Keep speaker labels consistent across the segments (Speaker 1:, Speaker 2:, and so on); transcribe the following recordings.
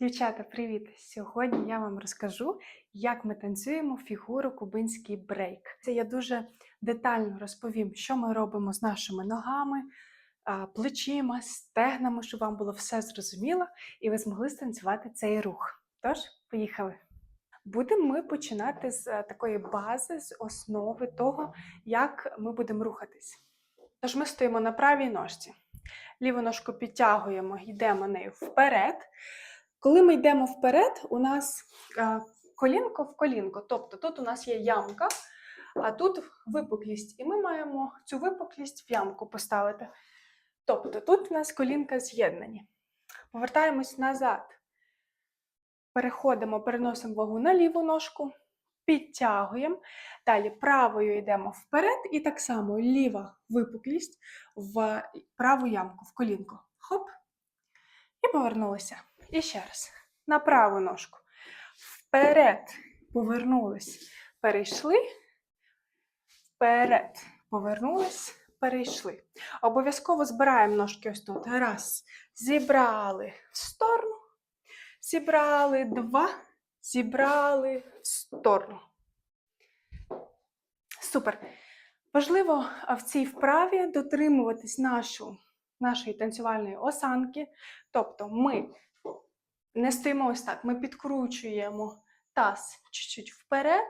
Speaker 1: Дівчата, привіт! Сьогодні я вам розкажу, як ми танцюємо фігуру кубинський брейк. Це я дуже детально розповім, що ми робимо з нашими ногами, плечима, стегнами, щоб вам було все зрозуміло і ви змогли станцювати цей рух. Тож, поїхали! Будемо ми починати з е, такої бази, з основи того, як ми будемо рухатись. Тож ми стоїмо на правій ножці. Ліву ножку підтягуємо, йдемо нею вперед. Коли ми йдемо вперед, у нас колінко в колінко. Тобто тут у нас є ямка, а тут випуклість. І ми маємо цю випуклість в ямку поставити. Тобто тут у нас колінка з'єднані. Повертаємось назад. Переходимо, переносимо вагу на ліву ножку, підтягуємо. Далі правою йдемо вперед, і так само ліва випуклість в праву ямку, в колінко. Хоп. І повернулися. І ще раз. На праву ножку. Вперед. Повернулись. Перейшли. Вперед. Повернулись. Перейшли. Обов'язково збираємо ножки ось тут. Раз. Зібрали в сторону. Зібрали два. Зібрали в сторону. Супер. Важливо в цій вправі дотримуватись нашу, нашої танцювальної осанки. Тобто ми не стоїмо ось так, ми підкручуємо таз чуть-чуть вперед,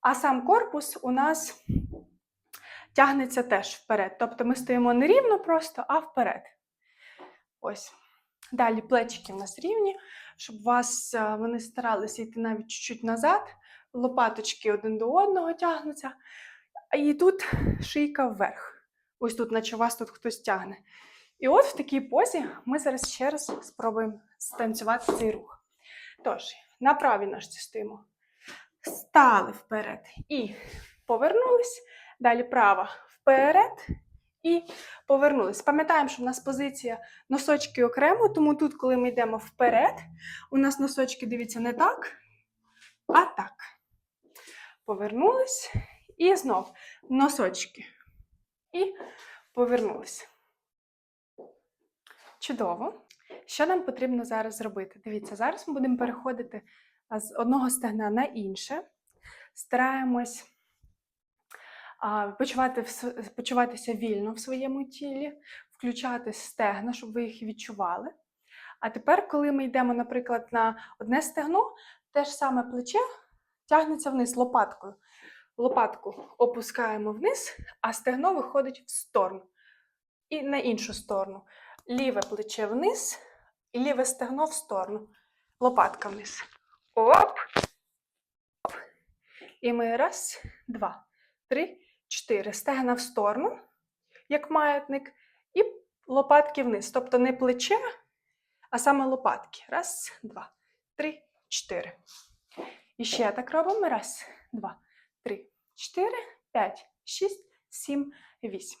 Speaker 1: а сам корпус у нас тягнеться теж вперед. Тобто ми стоїмо не рівно просто, а вперед. Ось. Далі плечики у нас рівні, щоб вас вони старалися йти навіть чуть-чуть назад, лопаточки один до одного тягнуться. І тут шийка вверх. Ось тут, наче вас тут хтось тягне. І от в такій позі ми зараз ще раз спробуємо станцювати цей рух. Тож, на правій ножці стоїмо. Стали вперед і повернулись. Далі права вперед і повернулись. Пам'ятаємо, що в нас позиція носочки окремо, тому тут, коли ми йдемо вперед, у нас носочки дивіться не так, а так. Повернулись. І знов носочки. І повернулись. Чудово. Що нам потрібно зараз зробити? Дивіться, зараз ми будемо переходити з одного стегна на інше. Стараємось почувати, почуватися вільно в своєму тілі, включати стегна, щоб ви їх відчували. А тепер, коли ми йдемо, наприклад, на одне стегно, те ж саме плече тягнеться вниз лопаткою. Лопатку опускаємо вниз, а стегно виходить в сторону. І на іншу сторону. Ліве плече вниз, і ліве стегно в сторону. Лопатка вниз. Оп! Оп. І ми раз, два, три, чотири. Стегна в сторону, як маятник, і лопатки вниз. Тобто не плече, а саме лопатки. Раз, два, три, чотири. І ще так робимо. Раз, два, три, чотири, п'ять, шість, сім, вісім.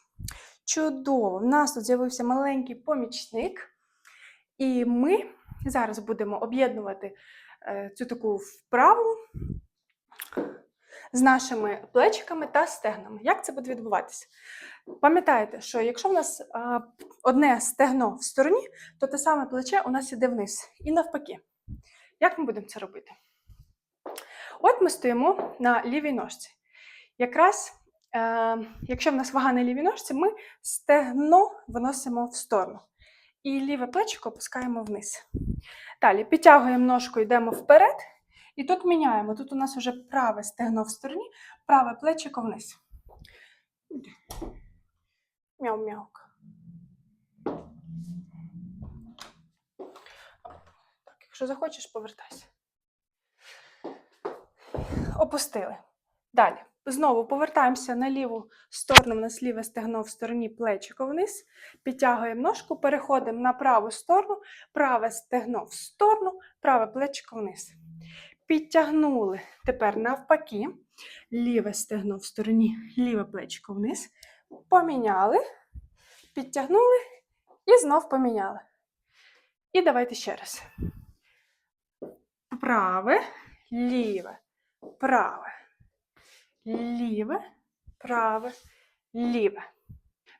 Speaker 1: Чудово! В нас тут з'явився маленький помічник, і ми зараз будемо об'єднувати е, цю таку вправу з нашими плечиками та стегнами. Як це буде відбуватися? Пам'ятайте, що якщо в нас одне стегно в стороні, то те саме плече у нас іде вниз. І навпаки. Як ми будемо це робити? От ми стоїмо на лівій ножці. Якраз, якщо в нас вага на лівій ножці, ми стегно виносимо в сторону. І ліве плечико опускаємо вниз. Далі підтягуємо ножку, йдемо вперед. І тут міняємо. Тут у нас вже праве стегно в стороні, праве плечико вниз. Мяу-мяук. Якщо захочеш, повертайся. Опустили. Далі. Знову повертаємося на ліву сторону, у нас ліве стегно в стороні плечико вниз. Підтягуємо ножку, переходимо на праву сторону, праве стегно в сторону, праве плечико вниз. Підтягнули. Тепер навпаки. Ліве стегно в стороні, ліве плечико вниз. Поміняли, підтягнули і знов поміняли. І давайте ще раз. Праве, ліве, праве, ліве, праве, ліве.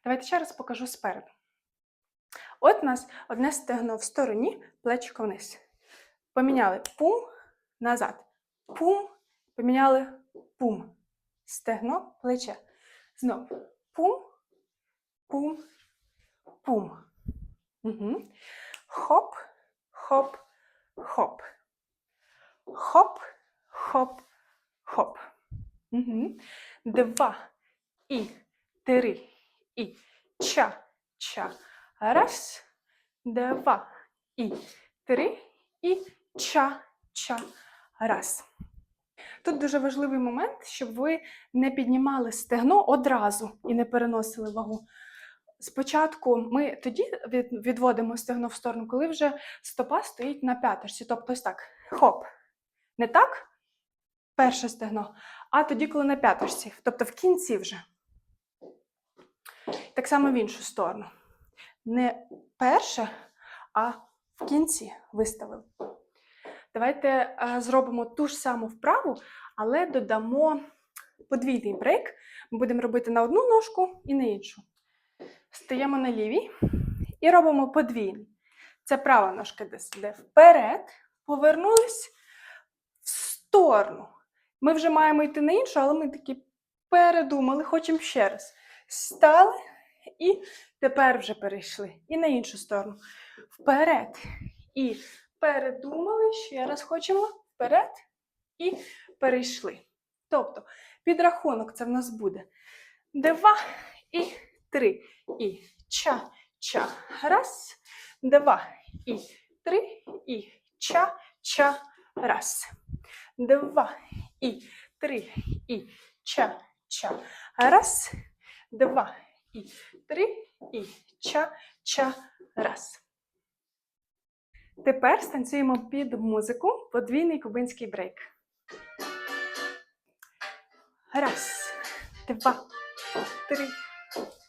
Speaker 1: Давайте ще раз покажу спереду. От у нас одне стегно в стороні, плечико вниз. Поміняли пум назад. Пум, поміняли пум. Стегно, плече. Знов пум, пум, пум. Угу. Хоп, хоп, хоп. Хоп, хоп, хоп. Угу. Два і три і ча, ча. Раз, два і три і ча, ча. Раз. Тут дуже важливий момент, щоб ви не піднімали стегно одразу і не переносили вагу. Спочатку ми тоді відводимо стегно в сторону, коли вже стопа стоїть на п'яточці. Тобто ось так. Хоп. Не так, перше стегно, а тоді, коли на п'яточці, тобто в кінці вже. Так само в іншу сторону. Не перше, а в кінці виставили. Давайте е, зробимо ту ж саму вправу, але додамо подвійний брейк. Ми будемо робити на одну ножку і на іншу. Стаємо на лівій і робимо подвійний. Це права ножка десь йде вперед, повернулись в сторону. Ми вже маємо йти на іншу, але ми такі передумали, хочемо ще раз. Стали і тепер вже перейшли. І на іншу сторону. Вперед. І передумали, ще раз хочемо. Вперед і перейшли. Тобто, підрахунок це в нас буде два і три. І ча, ча. Раз, два і три, і ча, ча. Раз. Два і три, і ча, ча. Раз, два і три, і ча, ча. Раз. Тепер станцюємо під музику подвійний кубинський брейк. Раз, два, три,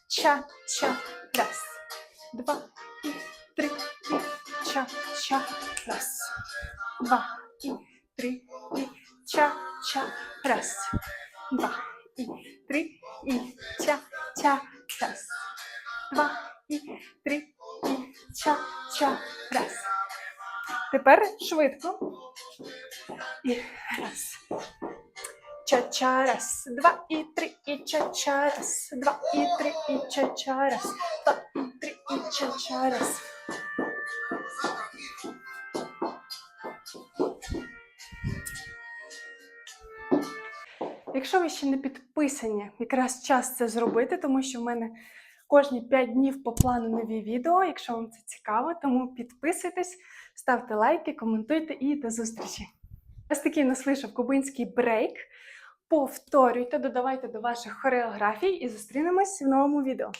Speaker 1: ча, ча, раз. Два і три, і ча, ча, раз. Два і три, і ча, раз. Два. І три, і ча, ча, раз. Два. І три, і ча, ча, раз. Тепер швидко. І раз. Ча-ча, раз, два. І три, і ча-ча, раз, два. І три, і ча-ча, раз, два. І три, і ча-ча, раз. Якщо ви ще не підписані, якраз час це зробити, тому що в мене кожні 5 днів по плану нові відео. Якщо вам це цікаво, тому підписуйтесь, ставте лайки, коментуйте і до зустрічі. Ось такий нас вийшов кубинський брейк. Повторюйте, додавайте до ваших хореографій і зустрінемось в новому відео.